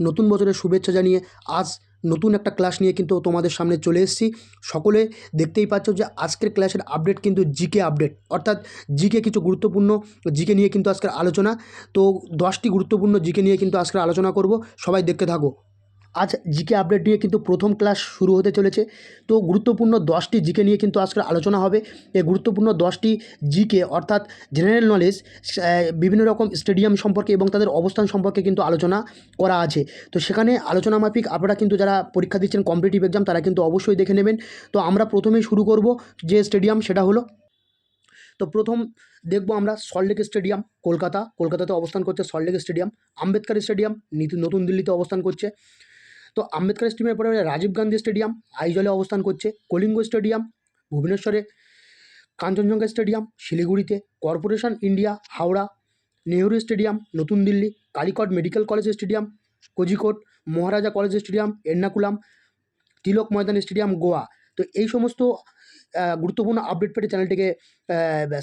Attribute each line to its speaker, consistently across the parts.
Speaker 1: নতুন বছরের শুভেচ্ছা জানিয়ে আজ নতুন একটা ক্লাস নিয়ে কিন্তু তোমাদের সামনে চলে এসেছি। সকলে দেখতেই পাচ্ছ যে আজকের ক্লাসের আপডেট কিন্তু জিকে আপডেট অর্থাৎ জিকে কিছু গুরুত্বপূর্ণ জিকে নিয়ে কিন্তু আজকের আলোচনা। তো দশটি গুরুত্বপূর্ণ জিকে নিয়ে কিন্তু আজকের আলোচনা করব, সবাই দেখতে থাকো। আজ জিকে আপডেট নিয়ে কিন্তু প্রথম ক্লাস শুরু হতে চলেছে। তো গুরুত্বপূর্ণ দশটি জিকে নিয়ে কিন্তু আজকের আলোচনা হবে। এই গুরুত্বপূর্ণ দশটি জিকে অর্থাৎ জেনারেল নলেজ বিভিন্ন রকম স্টেডিয়াম সম্পর্কে এবং তাদের অবস্থান সম্পর্কে কিন্তু আলোচনা করা আছে। তো সেখানে আলোচনা মাফিক আপনারা কিন্তু যারা পরীক্ষা দিচ্ছেন কম্পিটিটিভ এক্সাম তারা কিন্তু অবশ্যই দেখে নেবেন। তো আমরা প্রথমেই শুরু করব যে স্টেডিয়াম সেটা হলো। তো প্রথম দেখব আমরা সল্টলেক স্টেডিয়াম কলকাতা। কলকাতাতে অবস্থান করছে সল্টলেক স্টেডিয়াম আম্বেদকর স্টেডিয়াম নীতি- নতুন দিল্লিতে অবস্থান করছে। তো আম্বেদকার স্টেডিয়ামের পরে রাজীব গান্ধী স্টেডিয়াম, আইজলে অবস্থান করছে, কলিঙ্গ স্টেডিয়াম, ভুবনেশ্বরে কাঞ্চনজঙ্ঘা স্টেডিয়াম, শিলিগুড়িতে, corporation India, Howrah, Nehru stadium, নতুন Delhi, Calicut medical college stadium, Kozhikode, Maharaja college stadium, Ernakulam, Tilak Maidan stadium, Goa. তো এই সমস্ত গুরুত্বপূর্ণ আপডেট পেতে চ্যানেলটিকে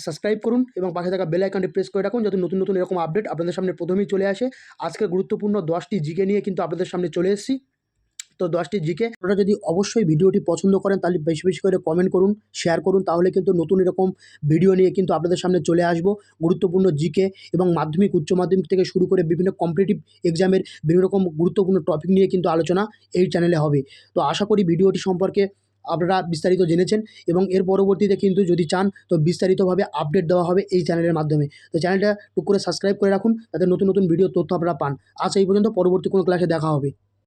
Speaker 1: সাবস্ক্রাইব করুন এবং পাশে থাকা বেল আইকনটি প্রেস করে রাখুন যাতে নতুন নতুন এরকম আপডেট আপনাদের সামনে প্রথমেই চলে আসে। আজকের গুরুত্বপূর্ণ দশটি জিকে নিয়ে কিন্তু আপনাদের সামনে চলে এসেছি। তো দশটি জিকে। আপনারা যদি অবশ্যই ভিডিওটি পছন্দ করেন, তাহলে বেশি বেশি করে কমেন্ট করুন শেয়ার করুন, তাহলে কিন্তু নতুন এরকম ভিডিও নিয়ে কিন্তু আপনাদের সামনে চলে আসব। গুরুত্বপূর্ণ জিকে এবং মাধ্যমিক, উচ্চ মাধ্যমিক থেকে শুরু করে বিভিন্ন কম্পিটিটিভ এক্সামের বিভিন্ন রকম গুরুত্বপূর্ণ টপিক নিয়ে কিন্তু আলোচনা এই চ্যানেলে হবে। তো আশা করি ভিডিওটি সম্পর্কে আপনারা বিস্তারিত জেনেছেন এবং এর পরবর্তীতে কিন্তু যদি চান, তো বিস্তারিতভাবে আপডেট দেওয়া হবে এই চ্যানেলের মাধ্যমে। তো চ্যানেলটা টুক করে সাবস্ক্রাইব করে রাখুন যাতে নতুন নতুন ভিডিও তথ্য আপনারা পান। আজ এই পর্যন্ত, পরবর্তী কোনো ক্লাসে দেখা হবে।